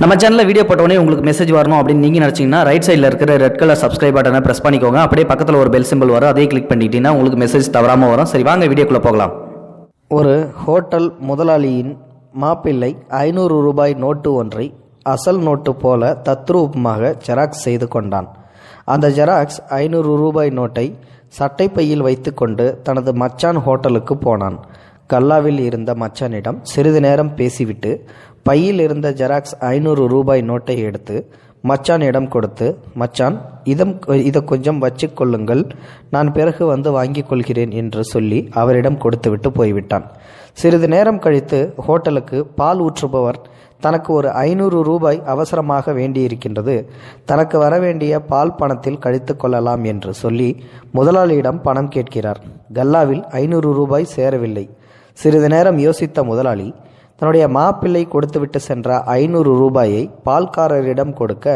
நம்ம சேனலில் வீடியோ போட்டோடனே உங்களுக்கு மெசேஜ் வரணும் அப்படின்னு நீங்கள் நினச்சிங்கன்னா ரைட் சைடில் இருக்கிற ரெட் கலர் சப்ஸ்கிரைப் பட்டனை ப்ரெஸ் பண்ணிக்கோங்க. அப்படியே பக்கத்தில் ஒரு பெல் சிம்பிள் வரும். அதே கிளிக் பண்ணிட்டீங்கன்னா உங்களுக்கு மெசேஜ் தவறாமல் வரும். சரி வாங்க வீடியோக்குள்ளே போகலாம். ஒரு ஹோட்டல் முதலாளியின் மாப்பிள்ளை ஐநூறு ரூபாய் நோட்டு ஒன்றை அசல் நோட்டு போல தத்ரூபமாக ஜெராக்ஸ் செய்து கொண்டான். அந்த ஜெராக்ஸ் ஐநூறு ரூபாய் நோட்டை சட்டைப்பையில் வைத்துக்கொண்டு தனது மச்சான் ஹோட்டலுக்கு போனான். கல்லாவில் இருந்த மச்சானிடம் சிறிது நேரம் பேசிவிட்டு பையில் இருந்த ஜெராக்ஸ் ஐநூறு ரூபாய் நோட்டை எடுத்து மச்சானிடம் கொடுத்து மச்சான் இதம் இதை கொஞ்சம் வச்சுக்கொள்ளுங்கள் நான் பிறகு வந்து வாங்கிக் கொள்கிறேன் என்று சொல்லி அவரிடம் கொடுத்துவிட்டு போய்விட்டான். சிறிது நேரம் கழித்து ஹோட்டலுக்கு பால் ஊற்றுபவர் தனக்கு ஒரு ஐநூறு ரூபாய் அவசரமாக வேண்டியிருக்கின்றது. தனக்கு வர வேண்டிய பால் பணத்தில் கழித்து கொள்ளலாம் என்று சொல்லி முதலாளியிடம் பணம் கேட்கிறார். கல்லாவில் ஐநூறு ரூபாய் சேரவில்லை. சிறிது நேரம் யோசித்த முதலாளி தன்னுடைய மாப்பிள்ளை கொடுத்துவிட்டு சென்ற ஐநூறு ரூபாயை பால்காரரிடம் கொடுக்க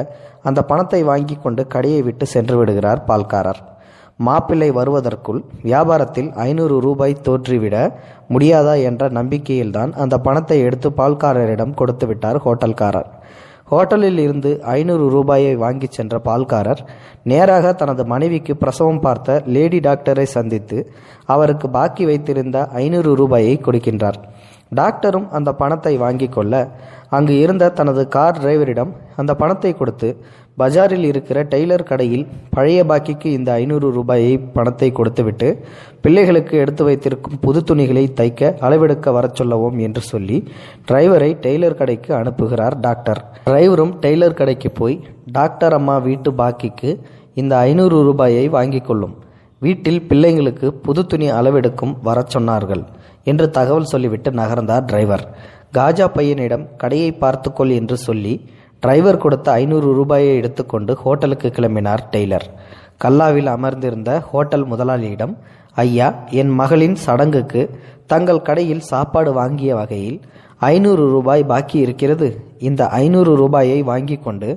அந்த பணத்தை வாங்கி கொண்டு கடையை விட்டு சென்று விடுகிறார் பால்காரர். மாப்பிள்ளை வருவதற்குள் வியாபாரத்தில் ஐநூறு ரூபாய் தோற்றிவிட முடியாதா என்ற நம்பிக்கையில்தான் அந்த பணத்தை எடுத்து பால்காரரிடம் கொடுத்து விட்டார் ஹோட்டல்காரர். ஹோட்டலில் இருந்து ஐநூறு ரூபாயை வாங்கி சென்ற பால்காரர் நேராக தனது மனைவிக்கு பிரசவம் பார்த்த லேடி டாக்டரை சந்தித்து அவருக்கு பாக்கி வைத்திருந்த ஐநூறு ரூபாயை கொடுக்கின்றார். டாக்டரும் அந்த பணத்தை வாங்கி கொள்ள அங்கு இருந்த தனது கார் டிரைவரிடம் அந்த பணத்தை கொடுத்து பஜாரில் இருக்கிற டெய்லர் கடையில் பழைய பாக்கிக்கு இந்த ஐநூறு ரூபாயை பணத்தை கொடுத்துவிட்டு பிள்ளைகளுக்கு எடுத்து வைத்திருக்கும் புது துணிகளை தைக்க அளவெடுக்க வரச் சொல்லவும் என்று சொல்லி டிரைவரை டெய்லர் கடைக்கு அனுப்புகிறார் டாக்டர். டிரைவரும் டெய்லர் கடைக்கு போய் டாக்டர் அம்மா வீட்டு பாக்கிக்கு இந்த ஐநூறு ரூபாயை வாங்கிக் கொள்ளும். வீட்டில் பிள்ளைங்களுக்கு புது துணி அளவெடுக்கும் வரச் சொன்னார்கள். என்று தகவல் சொல்லிவிட்டு நகர்ந்தார் டிரைவர். காஜா பையனிடம் கடையை பார்த்துக்கொள் என்று சொல்லி டிரைவர் கொடுத்த ஐநூறு ரூபாயை எடுத்துக்கொண்டு ஹோட்டலுக்கு கிளம்பினார் டெய்லர். கல்லாவில் அமர்ந்திருந்த ஹோட்டல் முதலாளியிடம் ஐயா என் மகளின் சடங்குக்கு தங்கள் கடையில் சாப்பாடு வாங்கிய வகையில் ஐநூறு ரூபாய் பாக்கி இருக்கிறது. இந்த ஐநூறு ரூபாயை வாங்கி கொண்டு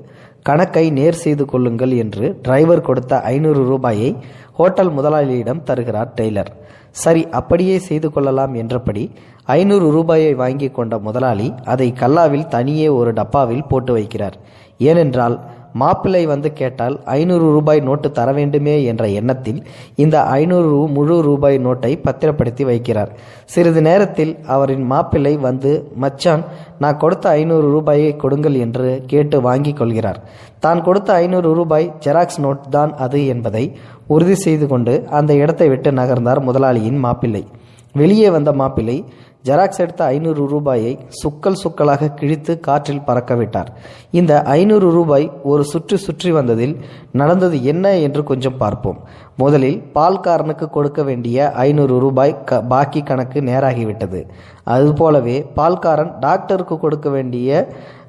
கணக்கை நேர் செய்து கொள்ளுங்கள் என்று டிரைவர் கொடுத்த ஐநூறு ரூபாயை ஹோட்டல் முதலாளியிடம் தருகிறார் டெய்லர். சரி அப்படியே செய்து கொள்ளலாம் என்றபடி ஐநூறு ரூபாயை வாங்கி கொண்ட முதலாளி அதை கல்லாவில் தனியே ஒரு டப்பாவில் போட்டு வைக்கிறார். ஏனென்றால் மாப்பிள்ளை வந்து கேட்டால் ஐநூறு ரூபாய் நோட்டு தர வேண்டுமே என்ற எண்ணத்தில் இந்த ஐநூறு ரூ- முழு ரூபாய் நோட்டை பத்திரப்படுத்தி வைக்கிறார். சிறிது நேரத்தில் அவரின் மாப்பிள்ளை வந்து மச்சான் நான் கொடுத்த ஐநூறு ரூபாயை கொடுங்கள் என்று கேட்டு வாங்கிக் கொள்கிறார். தான் கொடுத்த ஐநூறு ரூபாய் ஜெராக்ஸ் நோட் தான் அது என்பதை உறுதி செய்து கொண்டு அந்த இடத்தை விட்டு நகர்ந்தார் முதலாளியின் மாப்பிள்ளை. வெளியே வந்த மாப்பிள்ளை ஜெராக்ஸ் எடுத்த ஐநூறு ரூபாயை சுக்கல் சுக்கலாக கிழித்து காற்றில் பறக்கவிட்டார். இந்த ஐநூறு ரூபாய் ஒரு சுற்றி சுற்றி வந்ததில் நடந்தது என்ன என்று கொஞ்சம் பார்ப்போம். முதலில் பால்காரனுக்கு கொடுக்க வேண்டிய ஐநூறு ரூபாய் க பாக்கி கணக்கு நேராகிவிட்டது. அதுபோலவே பால்காரன் டாக்டருக்கு கொடுக்க வேண்டிய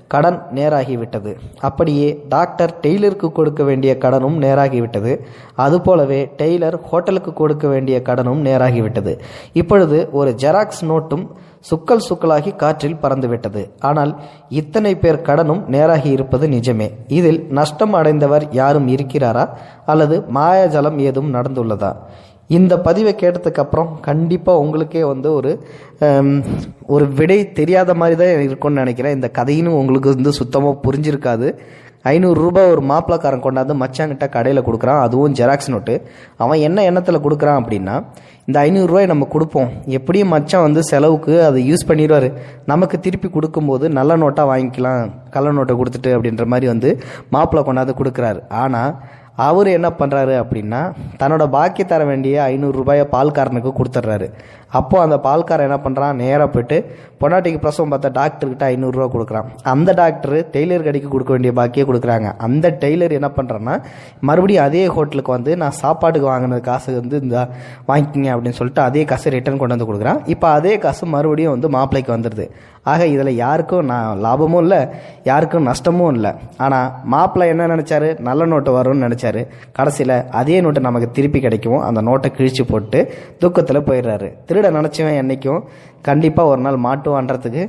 கடன் நேராகிவிட்டது. அப்படியே டாக்டர் டெய்லருக்கு கொடுக்க வேண்டிய கடனும் நேராகிவிட்டது. அதுபோலவே டெய்லர் ஹோட்டலுக்கு கொடுக்க வேண்டிய கடனும் நேராகிவிட்டது. இப்பொழுது ஒரு ஜெராக்ஸ் நோட்டும் சுக்கல் சுக்கலாகி காற்றில் பறந்துவிட்டது. ஆனால் இத்தனை பேர் கடனும் நேராகி இருப்பது நிஜமே. இதில் நஷ்டம் அடைந்தவர் யாரும் இருக்கிறாரா? அல்லது மாயாஜலம் ஏதும் நடந்துள்ளதா? இந்த பதிவை கேட்டதுக்கப்புறம் கண்டிப்பாக உங்களுக்கே வந்து ஒரு ஒரு விடை தெரியாத மாதிரி தான் இருக்கும்னு நினைக்கிறேன். இந்த கதையினும் உங்களுக்கு வந்து சுத்தமாக புரிஞ்சிருக்காது. ஐநூறுரூபா ஒரு மாப்பிளக்காரன் கொண்டாந்து மச்சாங்கிட்ட கடையில் கொடுக்குறான். அதுவும் ஜெராக்ஸ் நோட்டு. அவன் என்ன எண்ணத்தில் கொடுக்குறான் அப்படின்னா இந்த ஐநூறுரூவாய் நம்ம கொடுப்போம். எப்படியும் மச்சான் வந்து செலவுக்கு அதை யூஸ் பண்ணிடுவார். நமக்கு திருப்பி கொடுக்கும்போது நல்ல நோட்டாக வாங்கிக்கலாம். கள்ள நோட்டை கொடுத்துட்டு அப்படின்ற மாதிரி வந்து மாப்பிள்ளை கொண்டாந்து கொடுக்குறாரு. ஆனால் அவர் என்ன பண்ணுறாரு அப்படின்னா தன்னோட பாக்கி தர வேண்டிய ஐநூறு ரூபாயை பால்காரனுக்கு கொடுத்துட்றாரு. அப்போது அந்த பால்காரன் என்ன பண்ணுறான் நேராக போயிட்டு பொண்டாட்டிக்கு பிரசவம் பார்த்த டாக்டர்கிட்ட ஐநூறுரூவா கொடுக்குறான். அந்த டாக்டர் டெய்லர் கடைக்கு கொடுக்க வேண்டிய பாக்கியே கொடுக்குறாங்க. அந்த டெய்லர் என்ன பண்ணுறான்னா மறுபடியும் அதே ஹோட்டலுக்கு வந்து நான் சாப்பாட்டுக்கு வாங்கின காசு வந்து இந்த வாங்கிக்கிங்க அப்படின்னு சொல்லிட்டு அதே காசு ரிட்டர்ன் கொண்டு வந்து கொடுக்குறான். இப்போ அதே காசு மறுபடியும் வந்து மாப்பிள்ளைக்கு வந்துடுது ஆக இதில் யாருக்கும் நான் லாபமும் இல்லை யாருக்கும் நஷ்டமும் இல்லை. ஆனால் மாப்பிள்ளை என்ன நினச்சாரு? நல்ல நோட்டு வரும்னு நினச்சாரு. கடைசியில் அதே நோட்டு நமக்கு திருப்பி கிடைக்கும். அந்த நோட்டை கிழிச்சு போட்டு துக்கத்தில் போயிடுறாரு. திருட நினச்சவன் என்றைக்கும் கண்டிப்பாக ஒரு நாள் மாட்டுவான்றதுக்கு.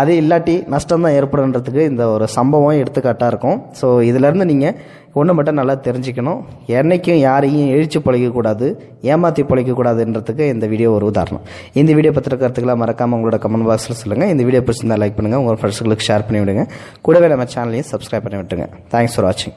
அது இல்லாட்டி நஷ்டம் தான் ஏற்படுன்றதுக்கு இந்த ஒரு சம்பவம் எடுத்துக்காட்டாக இருக்கும். ஸோ இதிலேருந்து நீங்கள் ஒன்று மட்டும் நல்லா தெரிஞ்சுக்கணும். என்றைக்கும் யாரையும் இழிச்சு பிழைக்கக்கூடாது ஏமாற்றி பிழைக்கக்கூடாதுன்றதுக்கு இந்த வீடியோ ஒரு உதாரணம். இந்த வீடியோ பற்றின மறக்காமல் உங்களோட கமெண்ட் பாக்ஸில் சொல்லுங்கள் இந்த வீடியோ பிடிச்சிருந்தா லைக் பண்ணுங்கள் உங்கள் ஃப்ரெண்ட்ஸுங்களுக்கு ஷேர் பண்ணி விடுங்க கூடவே நம்ம சேனலையும் சப்ஸ்கிரைப் பண்ணி விட்டுருங்க தேங்க்ஸ் ஃபார் வாட்சிங்